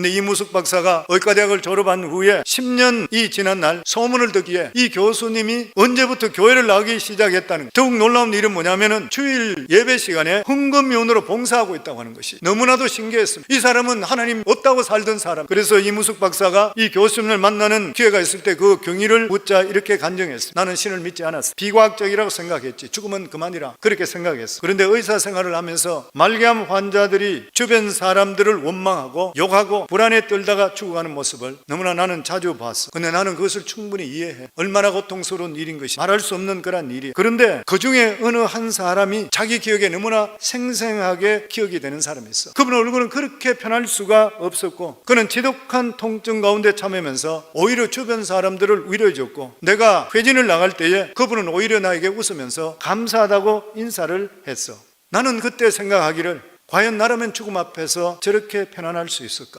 근데 이무숙 박사가 의과대학을 졸업한 후에 10년이 지난 날 소문을 듣기에 이 교수님이 언제부터 교회를 나가기 시작했다는 거. 더욱 놀라운 일은 뭐냐면은 주일 예배 시간에 헌금위원으로 봉사하고 있다고 하는 것이 너무나도 신기했습니다. 이 사람은 하나님 없다고 살던 사람. 그래서 이무숙 박사가 이 교수님을 만나는 기회가 있을 때 그 경위를 묻자 이렇게 간증했어요. 나는 신을 믿지 않았어. 비과학적이라고 생각했지. 죽으면 그만이라. 그렇게 생각했어. 그런데 의사 생활을 하면서 말기암 환자들이 주변 사람들을 원망하고 욕하고 불안에 떨다가 죽어가는 모습을 너무나 나는 자주 봤어. 근데 나는 그것을 충분히 이해해. 얼마나 고통스러운 일인 것이 말할 수 없는 그런 일이. 그런데 그 중에 어느 한 사람이 자기 기억에 너무나 생생하게 기억이 되는 사람이 있어. 그분 얼굴은 그렇게 편할 수가 없었고 그는 지독한 통증 가운데 참으면서 오히려 주변 사람들을 위로해줬고 내가 회진을 나갈 때에 그분은 오히려 나에게 웃으면서 감사하다고 인사를 했어. 나는 그때 생각하기를 과연 나라면 죽음 앞에서 저렇게 편안할 수 있을까?